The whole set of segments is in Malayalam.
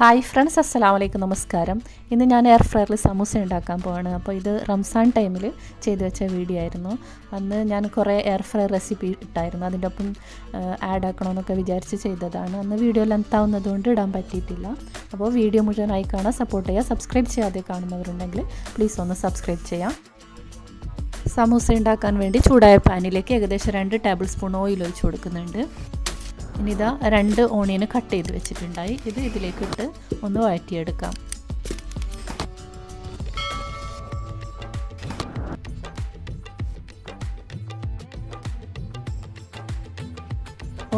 ഹായ് ഫ്രണ്ട്സ് അസ്സലാമു വലൈക്കും നമസ്കാരം. ഇന്ന് ഞാൻ എയർ ഫ്രയറിൽ സമൂസ ഉണ്ടാക്കാൻ പോവാണ്. അപ്പോൾ ഇത് റംസാൻ ടൈമിൽ ചെയ്തു വെച്ച വീഡിയോ ആയിരുന്നു. അന്ന് ഞാൻ കുറേ എയർ ഫ്രയർ റെസിപ്പി ഇട്ടായിരുന്നു. അതിന്റെ ഒപ്പം ആഡ് ആക്കണമെന്നൊക്കെ വിചാരിച്ച് ചെയ്തതാണ്. അന്ന് വീഡിയോ ലെങ്ത് ആവുന്നതുകൊണ്ട് ഇടാൻ പറ്റിയിട്ടില്ല. അപ്പോൾ വീഡിയോ മുഴുവനായി കാണാൻ സപ്പോർട്ട് ചെയ്യുക. സബ്സ്ക്രൈബ് ചെയ്യാതെ കാണുന്നവരുണ്ടെങ്കിൽ പ്ലീസ് ഒന്ന് സബ്സ്ക്രൈബ് ചെയ്യാം. സമൂസ ഉണ്ടാക്കാൻ വേണ്ടി ചൂടായ പാനിലേക്ക് ഏകദേശം രണ്ട് ടേബിൾ സ്പൂൺ ഓയിൽ ഒഴിച്ച് കൊടുക്കുന്നുണ്ട്. ഇനി ഇതാ രണ്ട് ഓണിയന് കട്ട് ചെയ്ത് വെച്ചിട്ടുണ്ടായി. ഇത് ഇതിലേക്കിട്ട് ഒന്ന് വഴറ്റിയെടുക്കാം.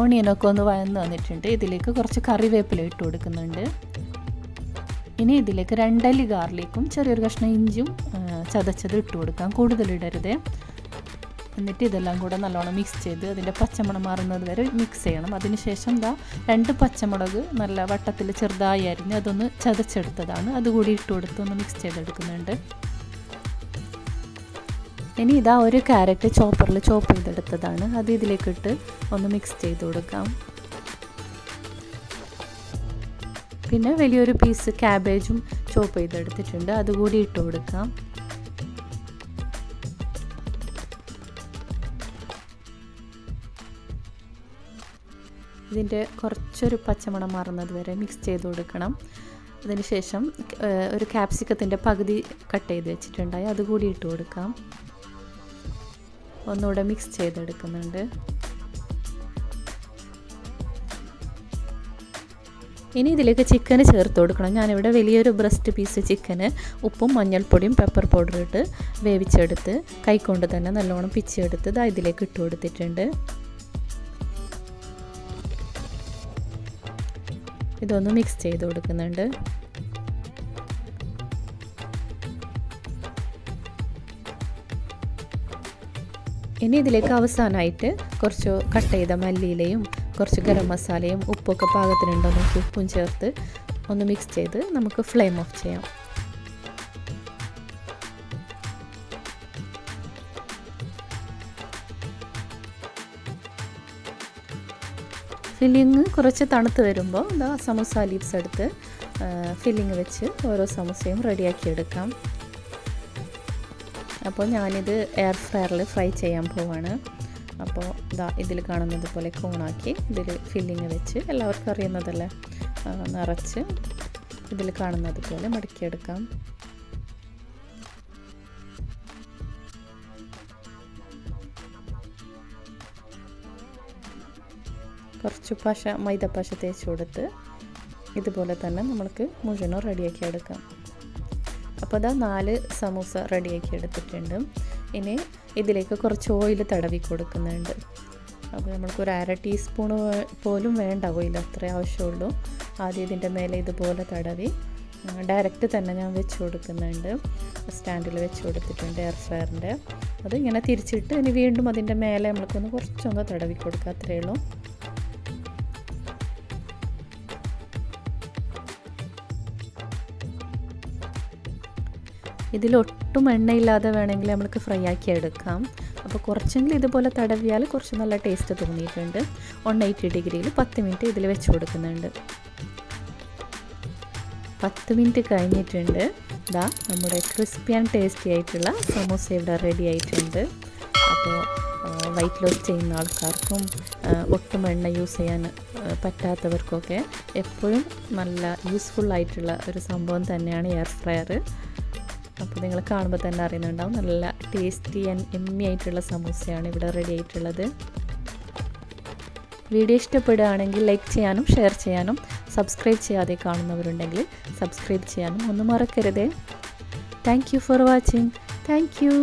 ഓണിയനൊക്കെ ഒന്ന് വഴന്ന് വന്നിട്ടുണ്ട്. ഇതിലേക്ക് കുറച്ച് കറിവേപ്പില ഇട്ട് കൊടുക്കുന്നുണ്ട്. ഇനി ഇതിലേക്ക് രണ്ടല്ലി ഗാർലിക്കും ചെറിയൊരു കഷ്ണം ഇഞ്ചും ചതച്ചത് ഇട്ട് കൊടുക്കാം. കൂടുതൽ ഇടരുത്. എന്നിട്ട് ഇതെല്ലാം കൂടെ നല്ലോണം മിക്സ് ചെയ്ത് അതിന്റെ പച്ചമുളക് മാറുന്നത് വരെ മിക്സ് ചെയ്യണം. അതിനുശേഷം എന്താ രണ്ട് പച്ചമുളക് നല്ല വട്ടത്തിൽ ചെറുതായി അരിഞ്ഞ് അതൊന്ന് ചതച്ചെടുത്തതാണ്. അതുകൂടി ഇട്ട് കൊടുത്ത് ഒന്ന് മിക്സ് ചെയ്തെടുക്കുന്നുണ്ട്. ഇനി ഇതാ ഒരു ക്യാരറ്റ് ചോപ്പറിൽ ചോപ്പ് ചെയ്തെടുത്തതാണ്. അത് ഇതിലേക്കിട്ട് ഒന്ന് മിക്സ് ചെയ്ത് കൊടുക്കാം. പിന്നെ വലിയൊരു പീസ് ക്യാബേജും ചോപ്പ് ചെയ്തെടുത്തിട്ടുണ്ട്. അതുകൂടി ഇട്ട് കൊടുക്കാം. ഇതിന്റെ കുറച്ചൊരു പച്ചമണം മാറുന്നത് വരെ മിക്സ് ചെയ്ത് കൊടുക്കണം. അതിനുശേഷം ഒരു ക്യാപ്സിക്കത്തിന്റെ പകുതി കട്ട് ചെയ്ത് വെച്ചിട്ടുണ്ടായി. അതുകൂടി ഇട്ട് കൊടുക്കാം. ഒന്നുകൂടെ മിക്സ് ചെയ്തെടുക്കുന്നുണ്ട്. ഇനി ഇതിലേക്ക് ചിക്കന് ചേർത്ത് കൊടുക്കണം. ഞാനിവിടെ വലിയൊരു ബ്രസ്റ്റ് പീസ് ചിക്കന് ഉപ്പും മഞ്ഞൾപ്പൊടിയും പെപ്പർ പൗഡറും ഇട്ട് വേവിച്ചെടുത്ത് കൈക്കൊണ്ട് തന്നെ നല്ലോണം പിച്ചെടുത്ത് ഇതാ ഇതിലേക്ക് ഇട്ട് കൊടുത്തിട്ടുണ്ട്. ഇതൊന്ന് മിക്സ് ചെയ്ത് കൊടുക്കുന്നുണ്ട്. ഇനി ഇതിലേക്ക് അവസാനമായിട്ട് കുറച്ച് കട്ട് ചെയ്ത മല്ലിയിലയും കുറച്ച് ഗരം മസാലയും ഉപ്പൊക്കെ പാകത്തിനുണ്ടോ നോക്കി ഉപ്പും ചേർത്ത് ഒന്ന് മിക്സ് ചെയ്ത് നമുക്ക് ഫ്ലെയിം ഓഫ് ചെയ്യാം. ഫില്ലിങ് കുറച്ച് തണുത്ത് വരുമ്പോൾ എന്താ സമൂസ ലീവ്സ് എടുത്ത് ഫില്ലിങ് വെച്ച് ഓരോ സമൂസയും റെഡിയാക്കി എടുക്കാം. അപ്പോൾ ഞാനിത് എയർ ഫ്രയറിൽ ഫ്രൈ ചെയ്യാൻ പോവാണ്. അപ്പോൾ ഇതാ ഇതിൽ കാണുന്നത് പോലെ കോണാക്കി ഇതിൽ ഫില്ലിങ് വെച്ച് എല്ലാവർക്കും അറിയുന്നതല്ലേ? നിറച്ച് ഇതിൽ കാണുന്നത് പോലെ മടക്കിയെടുക്കാം. കുറച്ച് പശ മൈദപ്പശ തേച്ച് കൊടുത്ത് ഇതുപോലെ തന്നെ നമ്മൾക്ക് മുഴുവനും റെഡിയാക്കി എടുക്കാം. അപ്പോൾ അതാ നാല് സമൂസ റെഡിയാക്കി എടുത്തിട്ടുണ്ട്. ഇനി ഇതിലേക്ക് കുറച്ച് ഓയിൽ തടവി കൊടുക്കുന്നുണ്ട്. അപ്പോൾ നമ്മൾക്ക് ഒരു അര ടീസ്പൂൺ പോലും വേണ്ട ഓയിൽ അത്രേ ആവശ്യമുള്ളൂ. ആദ്യം ഇതിന്റെ മേലെ ഇതുപോലെ തടവി ഡയറക്റ്റ് തന്നെ ഞാൻ വെച്ച് കൊടുക്കുന്നുണ്ട്. സ്റ്റാൻഡിൽ വെച്ച് കൊടുത്തിട്ടുണ്ട് എയർ ഫ്രയറിന്റെ. അത് ഇങ്ങനെ തിരിച്ചിട്ട് ഇനി വീണ്ടും അതിന്റെ മേലെ നമ്മൾക്കൊന്ന് കുറച്ചൊന്ന് തടവി കൊടുക്കുക അത്രയേ ഉള്ളൂ. ഇതിലൊട്ടും എണ്ണയില്ലാതെ വേണമെങ്കിൽ നമുക്ക് ഫ്രൈ ആക്കി എടുക്കാം. അപ്പോൾ കുറച്ചെങ്കിലും ഇതുപോലെ തടവിയാൽ കുറച്ച് നല്ല ടേസ്റ്റ് തോന്നിയിട്ടുണ്ട്. വൺ എയ്റ്റി ഡിഗ്രിയിൽ പത്ത് മിനിറ്റ് ഇതിൽ വെച്ച് കൊടുക്കുന്നുണ്ട്. പത്ത് മിനിറ്റ് കഴിഞ്ഞിട്ടുണ്ട്. ഇതാ നമ്മുടെ ക്രിസ്പി ആൻഡ് ടേസ്റ്റി ആയിട്ടുള്ള സമോസ ഇവിടെ റെഡി ആയിട്ടുണ്ട്. അപ്പോൾ വൈറ്റ് ലോസ് ചെയ്യുന്ന ആൾക്കാർക്കും ഒട്ടും എണ്ണ യൂസ് ചെയ്യാൻ പറ്റാത്തവർക്കൊക്കെ എപ്പോഴും നല്ല യൂസ്ഫുൾ ആയിട്ടുള്ള ഒരു സംഭവം തന്നെയാണ് എയർ ഫ്രയർ അപ്പോൾ നിങ്ങൾ കാണുമ്പോൾ തന്നെ അറിയുന്നുണ്ടാവും. നല്ല ടേസ്റ്റി ആൻഡ് എമ്മി ആയിട്ടുള്ള സമൂസയാണ് ഇവിടെ റെഡി ആയിട്ടുള്ളത്. വീഡിയോ ഇഷ്ടപ്പെടുകയാണെങ്കിൽ ലൈക്ക് ചെയ്യാനും ഷെയർ ചെയ്യാനും സബ്സ്ക്രൈബ് ചെയ്യാതെ കാണുന്നവരുണ്ടെങ്കിൽ സബ്സ്ക്രൈബ് ചെയ്യാനും ഒന്നും മറക്കരുത്. Thank you for watching thank you